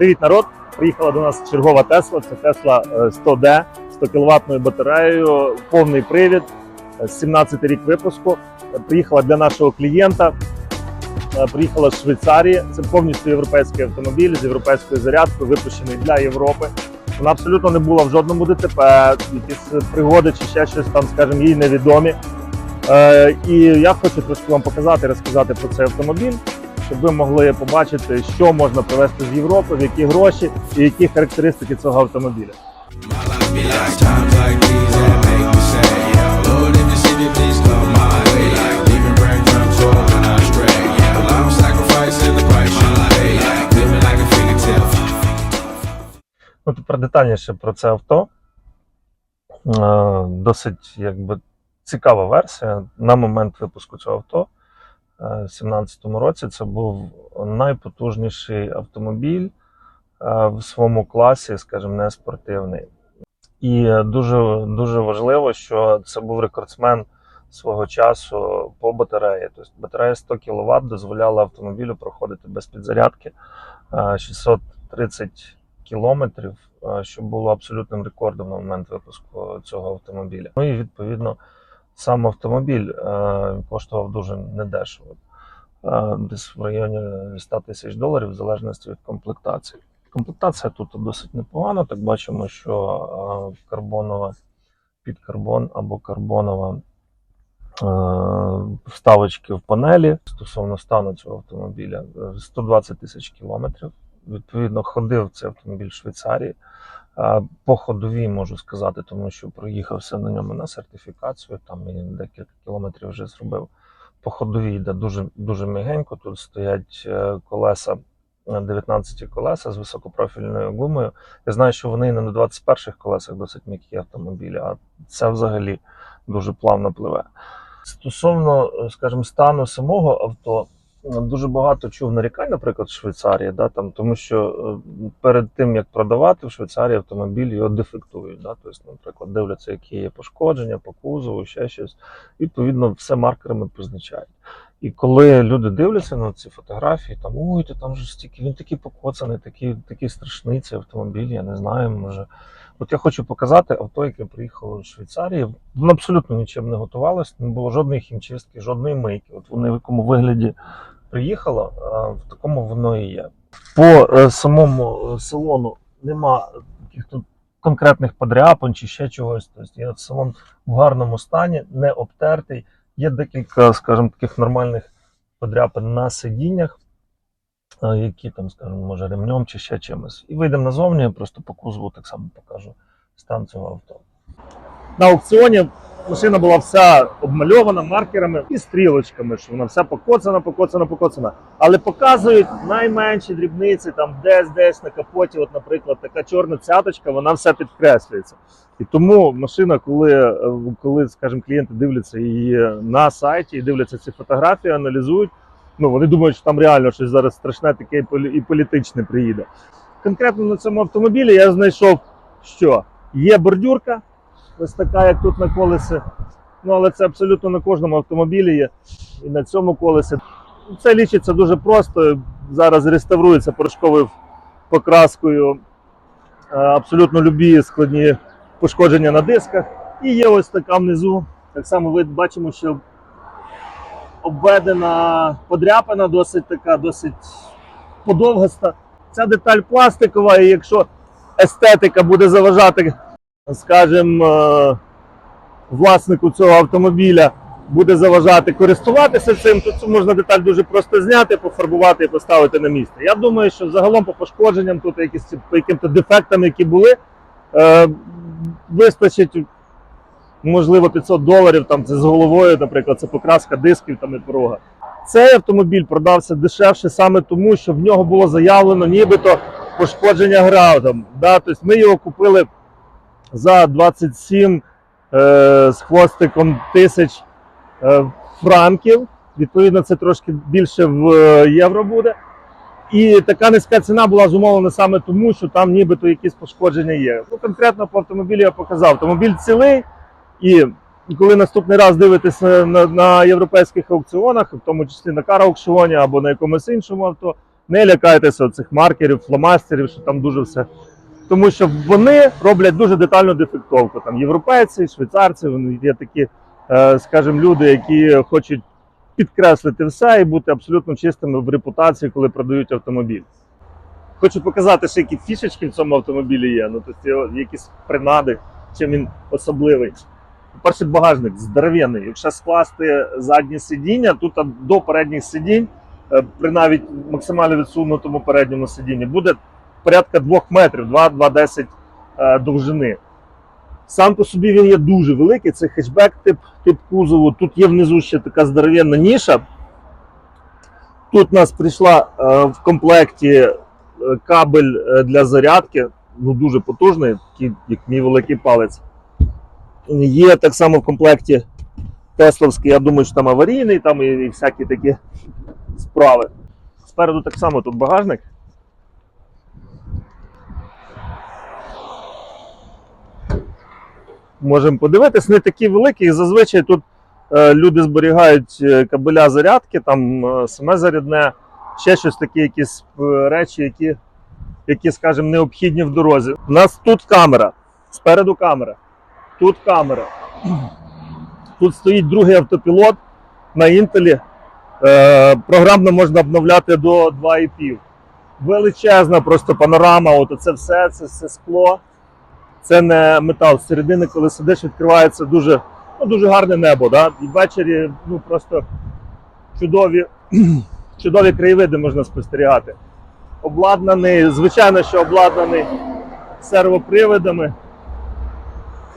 Привіт, народ! Приїхала до нас чергова Тесла. Це Тесла 100D 100 кВт батареєю, повний привід, е, 17 рік випуску. Е, Приїхала для нашого клієнта. Е, Приїхала з Швейцарії. Це повністю європейський автомобіль з європейською зарядкою, випущений для Європи. Вона абсолютно не була в жодному ДТП, якісь пригоди чи ще щось там, скажімо, їй невідомі. Е, І я хочу трошки вам показати, розказати про цей автомобіль, щоб ви могли побачити, що можна привезти з Європи, в які гроші і які характеристики цього автомобіля. Ну, тепер детальніше про це авто. Е, Досить якби, цікава версія. На момент випуску цього авто е, 2017 році це був найпотужніший автомобіль е, в своєму класі, скажімо, не спортивний. І е, дуже, дуже важливо, що це був рекордсмен свого часу по батареї. Тобто батарея 100 кВт дозволяла автомобілю проходити без підзарядки е, 630 кілометрів, е, що було абсолютним рекордом на момент випуску цього автомобіля. Ну і відповідно сам автомобіль е, коштував дуже недешево, е, десь в районі 100 тисяч доларів, в залежності від комплектації. Комплектація тут досить непогана. Так бачимо, що е, карбонова під карбон або карбонова вставочки в панелі стосовно стану цього автомобіля е, 120 тисяч кілометрів. Відповідно, ходив цей автомобіль в Швейцарії. Е, По ходовій можу сказати, тому що проїхався на ньому на сертифікацію, там і декілька кілометрів вже зробив. По ходовій йде дуже, дуже м'ягенько. Тут стоять е, колеса, е, 19 колеса з високопрофільною гумою. Я знаю, що вони і на 21-х колесах досить м'які автомобілі, а це взагалі дуже плавно пливе. Стосовно, е, скажімо, стану самого авто, е, дуже багато чув нарікань, наприклад, в Швейцарії, да, там, тому що е, перед тим, як продавати в Швейцарії автомобіль, його дефектують. Да, тобто, наприклад, дивляться, які є пошкодження по кузову, ще щось. Відповідно, все маркерами позначають. І коли люди дивляться на ці фотографії, там ой, то там же стільки, він такий покоцаний, такий, такий страшний цей автомобіль, я не знаю, може. От я хочу показати авто, яке приїхало з Швейцарії. Воно абсолютно нічим не готувалося, не було жодної хімчистки, жодної мийки. От вони в якому вигляді приїхало, в такому воно і є. По е, самому е, салону нема таких тут конкретних подряпин чи ще чогось. Тобто є салон в гарному стані, не обтертий. Є декілька, скажімо, таких нормальних подряпин на сидіннях, які там, скажімо, може ремнем чи ще чимось. І вийдемо назовні, просто по кузову так само покажу стан цього авто. На аукціоні машина була вся обмальована маркерами і стрілочками, що вона вся покоцана, покоцана, покоцана. Але показують найменші дрібниці, там десь десь на капоті, от, наприклад, така чорна цяточка, вона вся підкреслюється. І тому машина, коли, е, коли скажімо, клієнти дивляться її на сайті і дивляться ці фотографії, аналізують, ну вони думають, що там реально щось зараз страшне таке і полі- і політичне приїде. Конкретно на цьому автомобілі я знайшов, що є бордюрка, ось така, як тут на колесі. Ну, але це абсолютно на кожному автомобілі є. І на цьому колесі. Це лічиться дуже просто. Зараз реставрується порошковою покраскою е, абсолютно любі складні пошкодження на дисках. І є ось така внизу. Так само ви бачимо, що обведена подряпина, досить така, досить подовгаста. Ця деталь пластикова, і якщо естетика буде заважати, скажімо, е, власнику цього автомобіля буде заважати користуватися цим, то цю можна деталь дуже просто зняти, пофарбувати і поставити на місце. Я думаю, що загалом по пошкодженням, тут якісь по яким-то дефектам, які були, е, вистачить можливо 500 доларів. Там це з головою, наприклад, це покраска дисків там і порога. Цей автомобіль продався дешевше саме тому, що в нього було заявлено нібито пошкодження граудом. Да? Тобто ми його купили за 27 е, з хвостиком тисяч е, франків. Відповідно, це трошки більше в е, євро буде. І така низька ціна була зумовлена саме тому, що там нібито якісь пошкодження є. Ну, конкретно по автомобілю я показав. Автомобіль цілий, і коли наступний раз дивитеся на, на європейських аукціонах, в тому числі на кар-аукціоні або на якомусь іншому авто, Не лякайтеся цих маркерів, фломастерів, що там дуже все. Тому що вони роблять дуже детальну дефектовку. Там європейці, швейцарці, вони є такі, е, скажімо, люди, які хочуть підкреслити все і бути абсолютно чистими в репутації, коли продають автомобіль. Хочу показати, що які фішечки в цьому автомобілі є. Ну, тобто якісь принади, чим він особливий. По-перше, багажник здоровенний. Якщо скласти задні сидіння, тут до передніх сидінь, е, при навіть максимально відсунутому передньому сидінні, буде порядка 2 метрів, 2-2,10 е, довжини. Сам по собі він є дуже великий, це хетчбек тип, тип кузову. Тут є внизу ще така здоровенна ніша. Тут у нас прийшла е, в комплекті кабель для зарядки, ну дуже потужний, такий, як мій великий палець. Є так само в комплекті Тесловський, я думаю, що там аварійний, там і, і всякі такі справи. Спереду так само тут багажник. Можемо подивитись, не такі великі, зазвичай тут е, люди зберігають е, кабеля зарядки, там е, саме зарядне, ще щось таке, якісь е, речі, які, які, скажімо, необхідні в дорозі. У нас тут камера, спереду камера, тут камера. Тут стоїть другий автопілот на інтелі. Е, програмно можна обновляти до 2,5. Величезна просто панорама, от це все, це все скло. Це не метал. З середини, коли сидиш, відкривається дуже, ну, дуже гарне небо. Да? І ввечері ну, просто чудові, чудові краєвиди можна спостерігати. Обладнаний, звичайно, що обладнаний сервоприводами.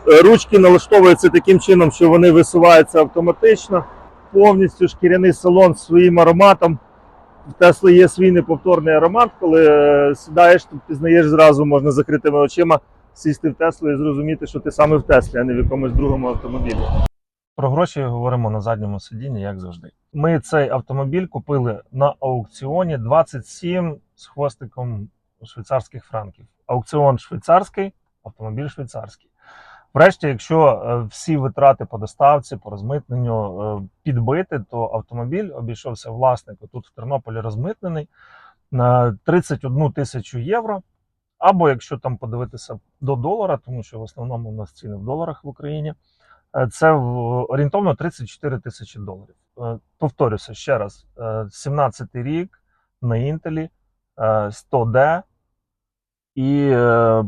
Е, Ручки налаштовуються таким чином, що вони висуваються автоматично. Повністю шкіряний салон з своїм ароматом. В Тесли є свій неповторний аромат. Коли е, сідаєш, то пізнаєш зразу, можна закритими очима сісти в Теслу і зрозуміти, що ти саме в Теслі, а не в якомусь другому автомобілі. Про гроші говоримо на задньому сидінні, як завжди. Ми цей автомобіль купили на аукціоні 27 з хвостиком швейцарських франків. Аукціон швейцарський, автомобіль швейцарський. Врешті, якщо е, всі витрати по доставці, по розмитненню е, підбити, то автомобіль обійшовся власнику тут в Тернополі розмитнений на 31 тисячу євро. Або якщо там подивитися до долара, тому що в основному у нас ціни в доларах в Україні, е, це орієнтовно 34 тисячі доларів. Повторюся ще раз: 17 й рік на інтелі 100D і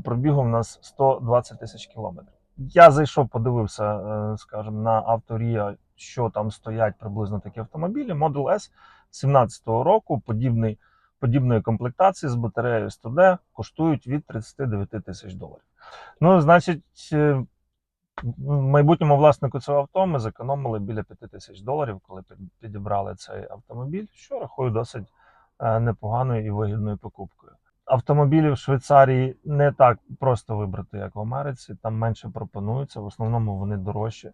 пробігу в нас 120 тисяч кілометрів. Я зайшов, подивився, е, скажімо, на авторія, що там стоять приблизно такі автомобілі. Model S 17-го року, подібний, подібної комплектації з батареєю 100D коштують від 39 тисяч доларів. Ну, значить, е, майбутньому власнику цього авто ми зекономили біля 5 тисяч доларів, коли підібрали цей автомобіль, що рахую досить е, непоганою і вигідною покупкою. Автомобілі в Швейцарії не так просто вибрати, як в Америці. Там менше пропонується, в основному вони дорожчі.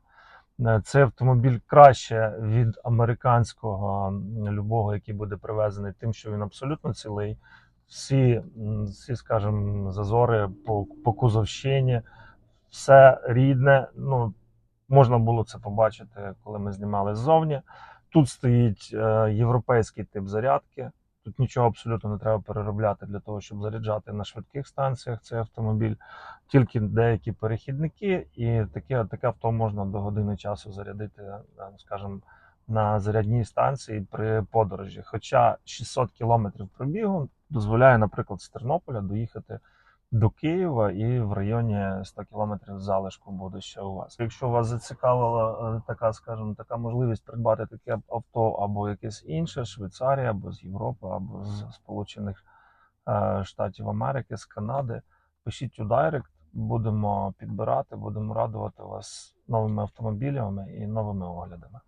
Е, Цей автомобіль краще від американського любого, який буде привезений, тим, що він абсолютно цілий. Всі, всі скажімо, зазори по, по кузовщині, все рідне. Ну, можна було це побачити, коли ми знімали ззовні. Тут стоїть е, європейський тип зарядки. Тут нічого абсолютно не треба переробляти для того, щоб заряджати на швидких станціях цей автомобіль. Тільки деякі перехідники, і таке, таке авто можна до години часу зарядити, е, скажімо, на зарядній станції при подорожі. Хоча 600 кілометрів пробігу дозволяє, наприклад, з Тернополя доїхати до Києва і в районі 100 кілометрів залишку буде ще у вас. Якщо вас зацікавила е, така, скажімо, така можливість придбати таке авто або якесь інше, Швейцарія, або з Європи, або з Сполучених е, Штатів Америки, з Канади, пишіть у Дайрект, будемо підбирати, будемо радувати вас новими автомобілями і новими оглядами.